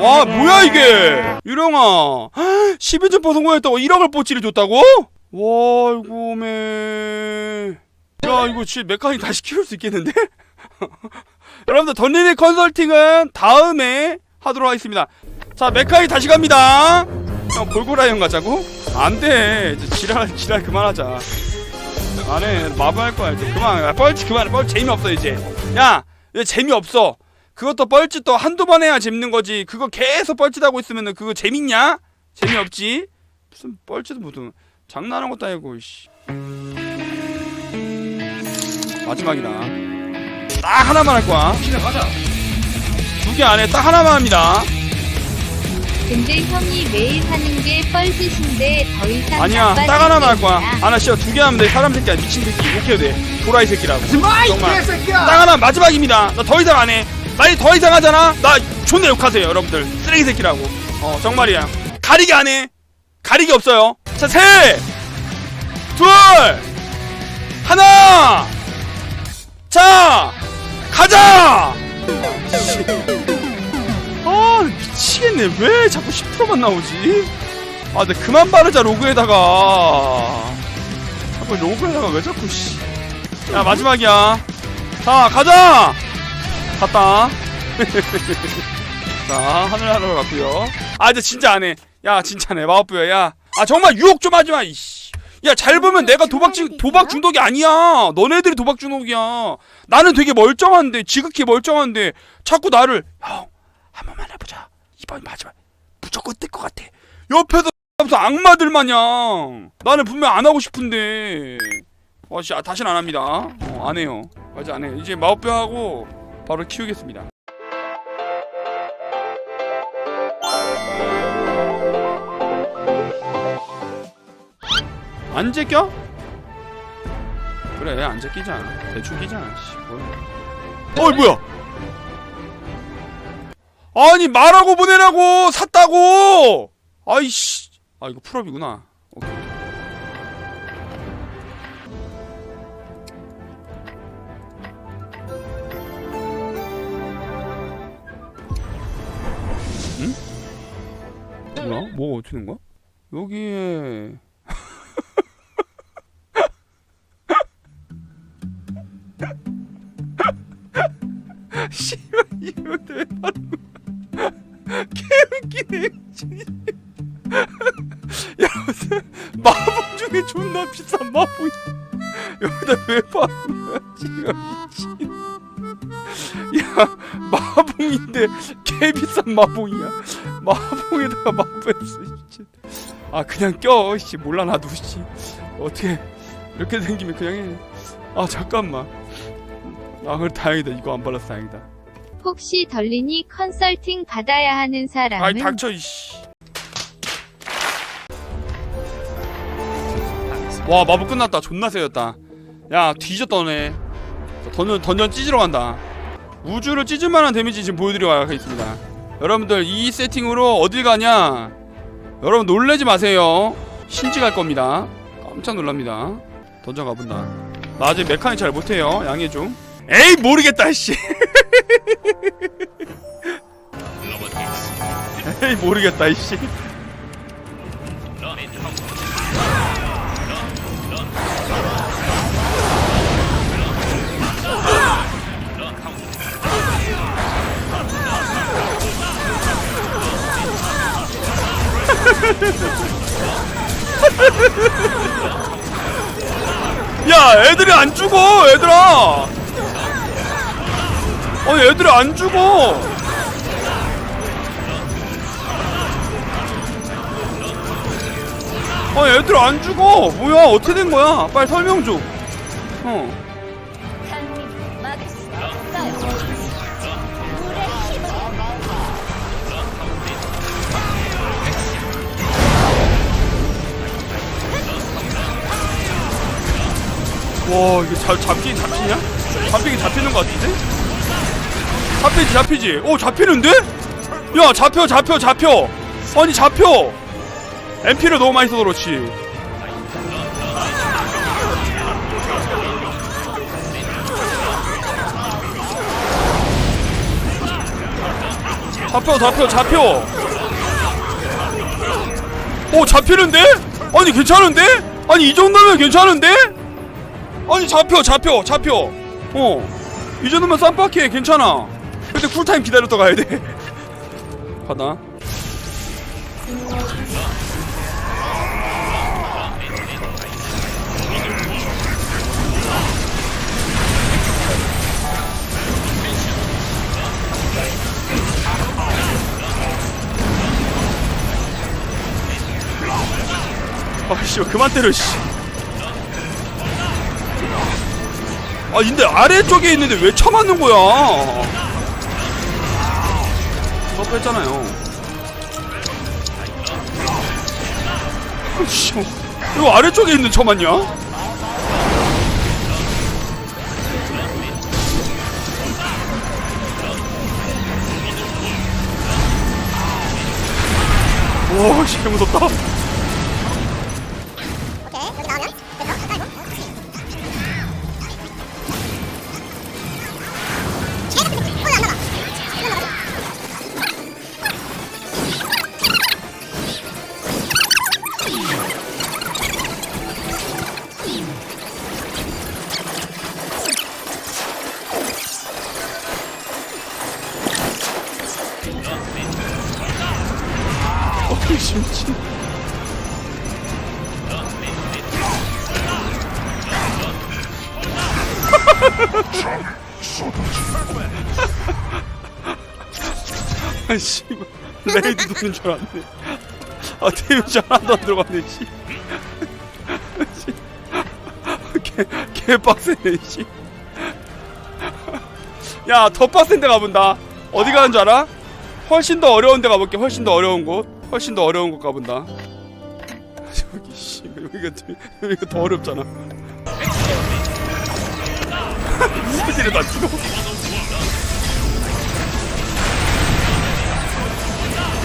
와 뭐야 이게? 유령아 12점퍼 성공했다고 1억을 뽀찌를 줬다고? 와 이거 매... 야 이거 진짜 메카닉 다시 키울 수 있겠는데? 여러분들 던리니 컨설팅은 다음에 하도록 하겠습니다. 자 메카닉 다시 갑니다. 형 골고라이언 가자고? 안돼. 이제 지랄 지랄 그만하자. 안해. 마블 할 거야 이제. 그만 야, 뻘짓 그만해. 뻘 재미없어 이제. 야 이제 재미없어 그것도 뻘짓도 한두 번 해야 재밌는 거지. 그거 계속 뻘짓하고 있으면은 그거 재밌냐? 재미없지? 무슨 뻘짓 무슨 장난하는 것도 아니고 씨. 마지막이다. 딱 하나만 할 거야. 진짜 가자. 두 개 안에 딱 하나만 합니다. 근데 형이 매일 하는 게 뻘짓인데 더 이상 아니야 딱 하나만 할 거야. 아나 씨야 두 개 하면 돼. 사람 새끼야 미친 새끼. 이렇게 해도 돼. 도라이 새끼라고. 정말. 딱 하나 마지막입니다. 나 더 이상 안해 나이 더 이상 하잖아? 나 존나 욕하세요 여러분들. 쓰레기 새끼라고. 어 정말이야. 가리기 안해. 가리기 없어요. 자셋둘 하나. 자 가자! 아 미치겠네. 왜 자꾸 10%만 나오지? 아 근데 그만 바르자 로그에다가. 자꾸 로그에다가 왜 자꾸 씨. 야 마지막이야. 자 가자 갔다. 자 하늘하늘 갔고요. 아 이제 진짜 안 해 야 진짜 안 해 마법부여 야아 정말 유혹 좀 하지 마 이씨. 야 잘 보면 내가 도박 중 도박 중독이 아니야. 너네들이 도박 중독이야. 나는 되게 멀쩡한데 지극히 멀쩡한데 자꾸 나를 형 한 번만 해보자. 이번 마지막. 무조건 뜰 것 같아. 옆에서 무슨 악마들 마냥. 나는 분명 안 하고 싶은데. 어, 씨, 아, 다시는 안 합니다. 어, 안 해요. 맞아, 안 해요. 이제 마법뼈 하고 바로 키우겠습니다. 안 제껴? 그래, 안 제끼자. 대충 끼자. 씨, 뭘. 어이, 뭐야? 아니, 말하고 보내라고! 샀다고! 아이씨. 아, 이거 풀업이구나. 뭐야? 뭐가 어떻게 된 거야? 여기에 씨발 이거 왜 거야? 개웃기네. 야 마법 중에 존나 비싼 마법 여기다 왜 파는 거야 지금 미친 야 마 봉인데 개 비싼 마봉이야? 마봉에다가 마법했어 아 그냥 껴씨. 몰라 나도 씨. 어떻게 이렇게 생기면 그냥 해 아 잠깐만. 아 그래 다행이다. 이거 안 발라서 다행이다. 혹시 덜리니 컨설팅 받아야 하는 사람은? 아이 닥쳐 이씨. 와 마법 끝났다. 존나 세였다. 야 뒤졌더네. 던전 던전 찢으러 간다 우주를 찢을 만한 데미지 지금 보여드리고 가겠습니다. 여러분들 이 세팅으로 어딜 가냐? 여러분 놀래지 마세요. 신지 갈 겁니다. 깜짝 놀랍니다. 던전 가본다. 나 아직 메카닉 잘 못해요. 양해 좀. 에이 모르겠다 씨. 에이 모르겠다 이씨 야 애들이 안 죽어 얘들아. 아니 애들이 안 죽어. 아니 애들 안 죽어. 뭐야 어떻게 된 거야? 빨리 설명 좀 어. 잡, 잡긴 잡히냐? 잡히긴 잡히는 것 같은데? 잡히지 잡히지 오 잡히는데? 야 잡혀 잡혀 잡혀 아니 잡혀 MP를 너무 많이 써서 그렇지 잡혀 잡혀 잡혀 오 잡히는데? 아니 괜찮은데? 아니 이 정도면 괜찮은데? 아니 잡혀 잡혀 잡혀. 어 이 정도면 쌈박해. 괜찮아. 근데 쿨타임 기다렸다 가야 돼. 가다 아씨 그만 때려 씨. 아 근데 아래쪽에 있는데 왜 쳐맞는 거야? 저 뺐잖아요. 아씨 이거 아래쪽에 있는 쳐맞냐? 와, 씨, 무섭다. 미친. 아씨 레이드 누는 줄 알았네 아 데미지 하나도 안 들어가네 씨 씨. 개, 개 빡세네 씨 야 더 빡센 데 가본다 어디 가는 줄 알아? 훨씬 더 어려운 데 가볼게 훨씬 더 어려운 곳 훨씬 더 어려운 곳 가본다. 저기 씨 여기가 더- 여기가 더 어렵잖아. 스피드를 다 찍어.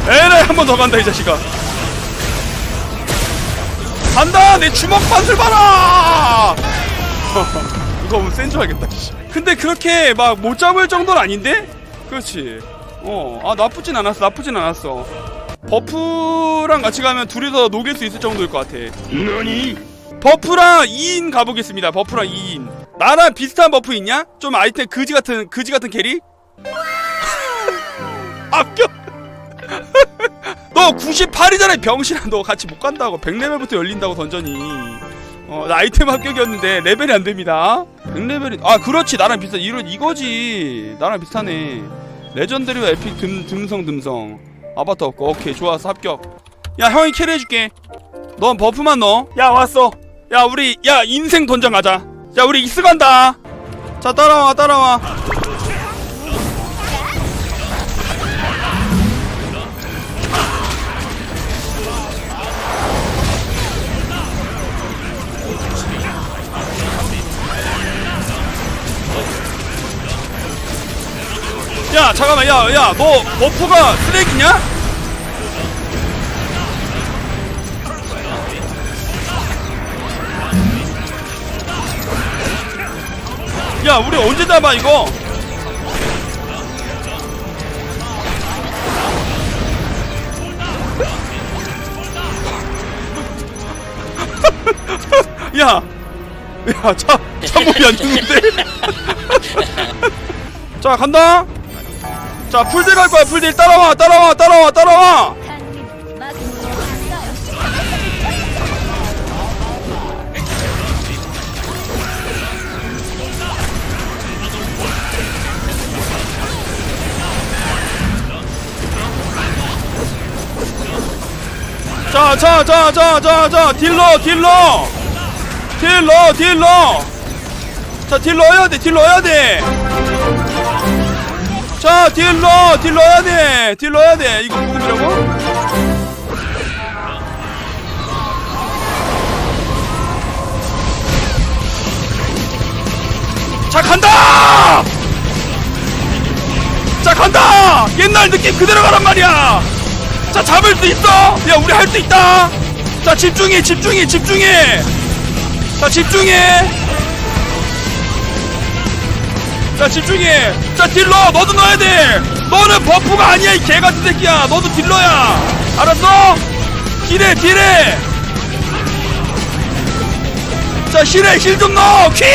에라이 한번 더 간다 이 자식아. 간다! 내 주먹 판을 봐라! 이거 센줄 알겠다 씨. 근데 그렇게 막 못 잡을 정도는 아닌데? 그렇지. 어 아 나쁘진 않았어 나쁘진 않았어 버프랑 같이 가면 둘이 서 녹일 수 있을 정도일 것 같아. 너니? 버프랑 2인 가보겠습니다. 버프랑 2인. 나랑 비슷한 버프 있냐? 좀 아이템 그지 같은 그지 같은 캐리? 합격 너 98이잖아 병신아. 너 같이 못 간다고. 100레벨부터 열린다고 던전이. 어, 나 아이템 합격이었는데 레벨이 안 됩니다. 100레벨이 아 그렇지. 나랑 비슷한 이런 이거지. 나랑 비슷하네. 레전드리와 에픽 듬, 듬성 듬성 아바타 없고. 오케이 좋았어 합격. 야 형이 캐리 해줄게. 넌 버프만 넣어. 야 왔어. 야 우리 야 인생 던전 가자. 야 우리 익스 간다. 자 따라와 따라와 야 잠깐만 야 야 너 버프가 쓰레기냐? 야 우리 언제 잡아 이거 야, 야, 차, 차몸이 안 죽는데? 자, 간다! 자, 풀딜 갈 거야, 풀딜. 따라와, 따라와, 따라와, 따라와! 자, 자, 자, 자, 자, 자, 딜러, 딜러! 딜러, 딜러! 자, 딜러 해야 돼, 딜러 해야 돼! 자, 딜러, 딜러 해야 돼! 딜러 해야 돼! 이거 무금이라고? 자, 간다! 자, 간다! 옛날 느낌 그대로 가란 말이야! 자 잡을 수 있어 야 우리 할 수 있다 자 집중해 집중해 집중해 자 집중해 자 집중해. 자 딜러 너도 넣어야 돼. 너는 버프가 아니야 이 개같은 새끼야. 너도 딜러야. 알았어? 딜해 딜해. 자 힐에 힐 좀 넣어. 퀵!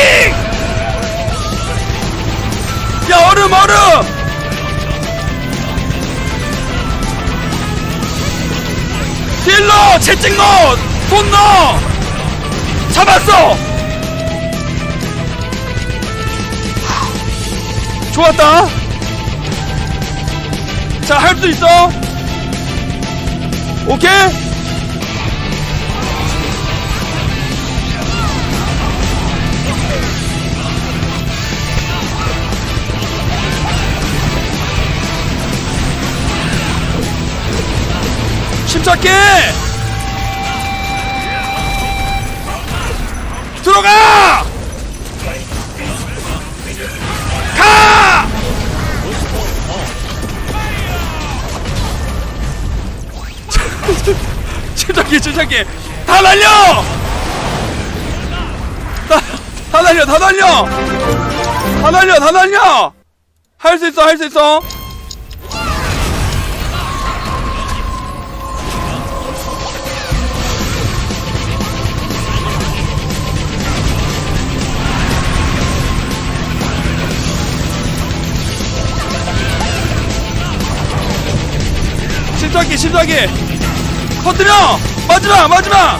야 얼음 얼음! 딜 넣어 채찍 넣어. 손 넣어. 잡았어 좋았다. 자 할 수 있어. 오케이. 침착해. 들어가 가 침착해 침착해 다 날려! 다, 다 날려 다 날려! 다 날려 다 날려! 할 수 있어 할 수 있어. 침착해 침착해 터뜨려 마지막 마지막!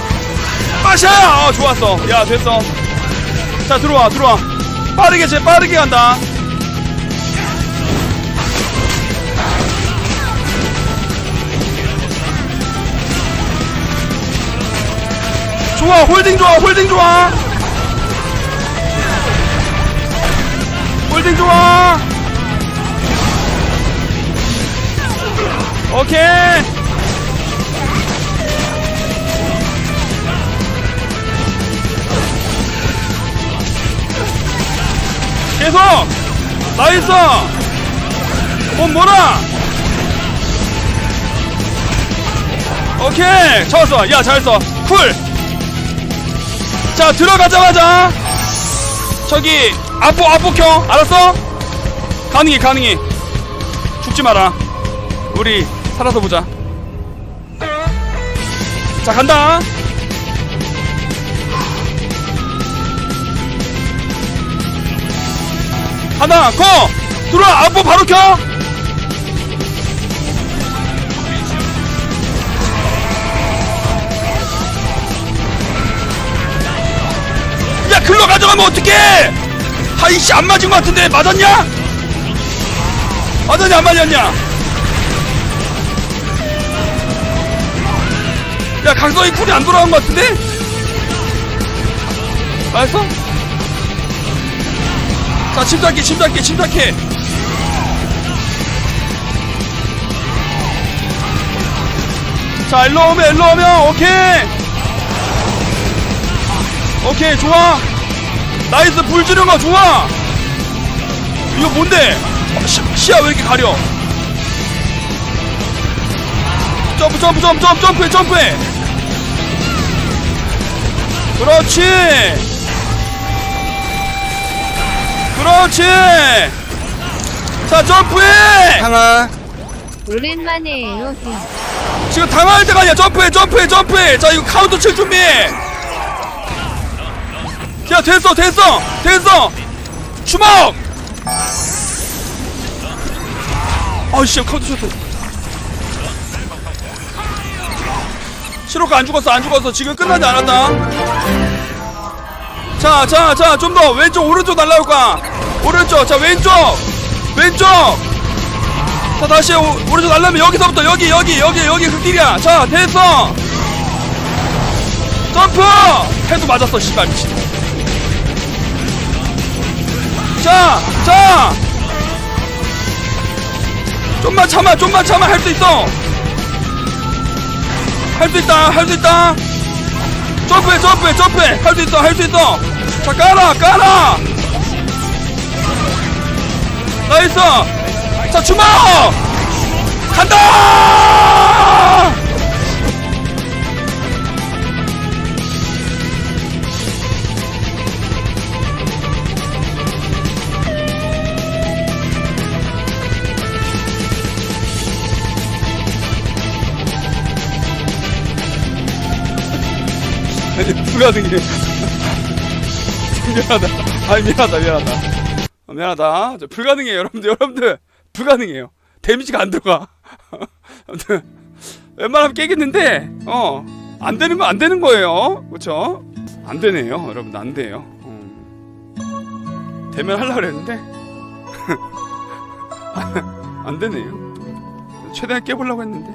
마샤야 어 좋았어. 야 됐어. 자 들어와 들어와. 빠르게 제 빠르게 간다. 좋아 홀딩 좋아 홀딩 좋아. 홀딩 좋아. 오케이 계속! 나이스! 몸 몰아 오케이! 좋았어 야 잘했어 쿨자 들어가자마자! 저기 아포 아포 켜. 알았어? 가능해 가능해. 죽지 마라. 우리 살아서 보자. 자 간다 하나 고 들어와 아포 바로 켜 야, 글로 가져가면 어떡해! 하이씨, 안 맞은 것 같은데, 맞았냐? 맞았냐, 안 맞았냐? 야, 각성이 쿨이 안 돌아간 것 같은데? 맞았어? 자, 침착해, 침착해, 침착해. 자, 일로 오면, 일로 오면, 오케이! 오케이 좋아. 나이스 불 지른 거 좋아. 이거 뭔데? 어, 시, 시야 왜 이렇게 가려? 점프 점프 점프 점프 점프해 점프해. 그렇지 그렇지. 자 점프해. 상아 오랜만에요 형. 지금 당황할 때가 아니야. 점프해 점프해 점프해. 자 이거 카운터 칠 준비해 야 됐어 됐어 됐어. 주먹. 아이씨 카운터 쳤어. 시로카 안 죽었어 안 죽었어. 지금 끝나지 않았다 자 자 자 좀 더. 왼쪽 오른쪽 날라올까? 오른쪽 자 왼쪽! 왼쪽! 자 다시 오, 오른쪽 날라면 여기서부터 여기 여기 여기 여기 그 길이야. 자 됐어! 점프! 해도 맞았어 씨발 미친. 자, 자! 좀만 참아, 좀만 참아, 할 수 있어! 할 수 있다, 할 수 있다! 점프해, 점프해, 점프해! 할 수 있어, 할 수 있어! 자, 깔아, 깔아! 나이스! 자, 주먹! 간다! 불가능해 미안하다. 아 미안하다 미안하다. 어, 미안하다. 저 불가능해요 여러분들. 여러분들 불가능해요. 데미지가 안 들어가. 아무튼 웬만하면 깨겠는데 어 안 되는 건안 되는 거예요. 그렇죠 안 되네요 여러분 안 돼요. 음. 되면 하려고 그랬는데. 안 되네요. 최대한 깨보려고 했는데